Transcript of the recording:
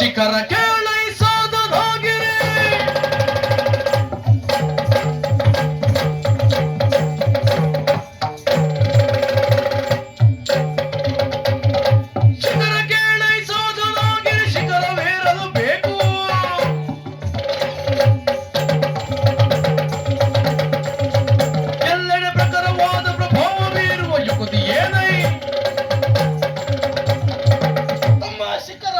ಶಿಖರ ಕೇಳೈಸೋದನಾಗಿರಿ ಶಿಖರ ಕೇಳೈಸೋದನಾಗಿರಿ ಶಿಖರವೇರಲು ಬೇಕು. ಎಲ್ಲೆಡೆ ಪ್ರಕಾರವಾದ ಪ್ರಭಾವ ಬೀರುವ ಯುಗತಿ ಏನೈ? ತಮ್ಮ ಶಿಖರ